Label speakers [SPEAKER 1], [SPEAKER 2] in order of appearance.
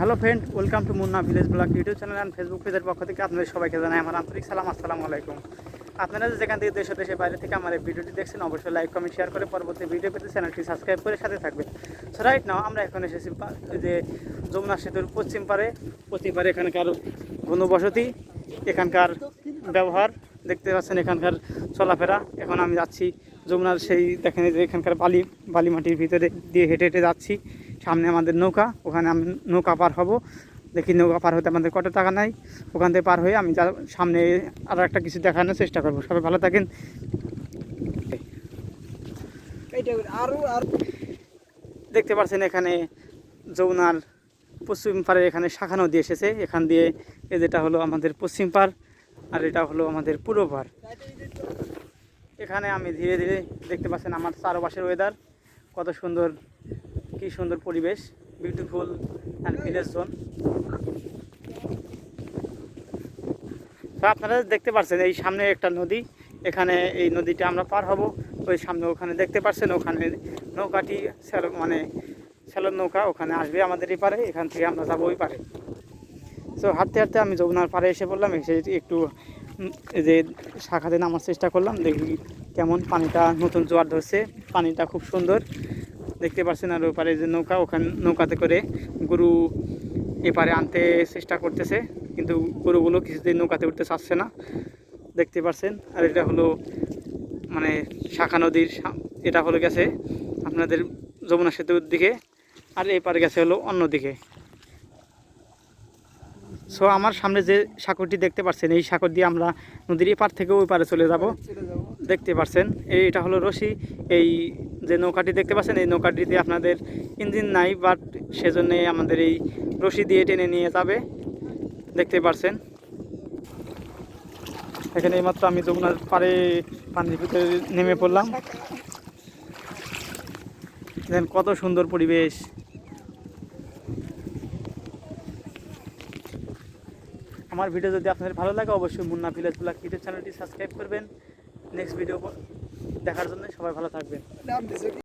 [SPEAKER 1] Hello friend welcome to Munna village blog YouTube channel and Facebook পেজের পক্ষ থেকে আপনাদের সবাইকে জানাই আমার আন্তরিক সালাম, আসসালামু আলাইকুম। আপনারা যেখান থেকে দেশে দেশে বাইরে থেকে আমার ভিডিওটি দেখছেন, অবশ্যই লাইক কমেন্ট শেয়ার করে পরবর্তী ভিডিও পেতে চ্যানেলটি সাবস্ক্রাইব করে সাথে থাকবে সো রাইট নাও আমরা এখন এসেছি যে যমুনা সেতুর পশ্চিম পারে পশ্চিম পারে এখানকার ঘনবসতি, এখানকার ব্যবহার, দেখতে পাচ্ছেন এখানকার চলাফেরা। এখন আমি যাচ্ছি যমুনার সেই দেখেন যে এখানকার বালি বালি মাটির ভিতরে দিয়ে হেঁটে হেঁটে যাচ্ছি। সামনে আমাদের নৌকা ওখানে আমি নৌকা পার হব। দেখি নৌকা পার হতে আমাদের কত টাকা নাই ওখান থেকে পার হয়ে আমি যা সামনে আরও একটা কিছু দেখানোর চেষ্টা করব। সবাই ভালো থাকেন।
[SPEAKER 2] আরও আর।
[SPEAKER 1] দেখতে পাচ্ছেন এখানে যমুনার পশ্চিম পাড়ে এখানে শাখা নদী এসেছে। এখান দিয়ে এ যেটা হলো আমাদের পশ্চিম পাড় আর এটা হলো আমাদের পূর্ব পাড়। এখানে আমি ধীরে ধীরে দেখতে পাচ্ছেন আমার চারপাশের ওয়েদার কত সুন্দর কি সুন্দর পরিবেশ বিউটিফুল অ্যান্ড ভিলেজ জোন তো আপনারা দেখতে পাচ্ছেন এই সামনে একটা নদী, এখানে এই নদীটা আমরা পার হব। ওই সামনে ওখানে দেখতে পাচ্ছেন ওখানে নৌকাটি মানে স্যালোর নৌকা ওখানে আসবে আমাদের এই পারে, এখান থেকে আমরা যাব ওই পারে। তো হাঁটতে হাঁটতে আমি যমুনার পাড়ে এসে বললাম এসে একটু যে শাখাতে নামার চেষ্টা করলাম, দেখি কেমন পানিটা নতুন জোয়ার ধরছে, পানিটা খুব সুন্দর। দেখতে পাচ্ছেন আর ওপারে যে নৌকা, ওখানে নৌকাতে করে গরু এপারে আনতে চেষ্টা করতেছে, কিন্তু গরুগুলো কিছুতেই নৌকাতে উঠতে চাচ্ছে না। দেখতে পাচ্ছেন আর এটা হলো মানে শাখা নদীর এটা হলো গেছে আপনাদের যমুনা সেতুর দিকে, আর এই পারে গেছে হলো অন্য দিকে। সো আমার সামনে যে সাঁকরটি দেখতে পাচ্ছেন এই সাঁকর দিয়ে আমরা নদীর এপার থেকে ওই পারে চলে যাব। দেখতে পাচ্ছেন এটা হলো রশি, এই যে নৌকাটি দেখতে পাচ্ছেন, এই নৌকাটিতে আপনাদের ইঞ্জিন নাই বাট সেজন্য আমাদের এই রশি দিয়ে টেনে নিয়ে যাবে। দেখতে পাচ্ছেন এখানে এইমাত্র আমি যমুনার পাড়ে পানির ভিতরে নেমে পড়লাম। দেখেন কত সুন্দর পরিবেশ। আমার ভিডিও যদি আপনাদের ভালো লাগে, অবশ্যই মুন্না ভিলেজ ব্লগ ইউটিউব চ্যানেলটি সাবস্ক্রাইব করবেন। নেক্সট ভিডিও দেখার জন্য সবাই ভালো থাকবেন?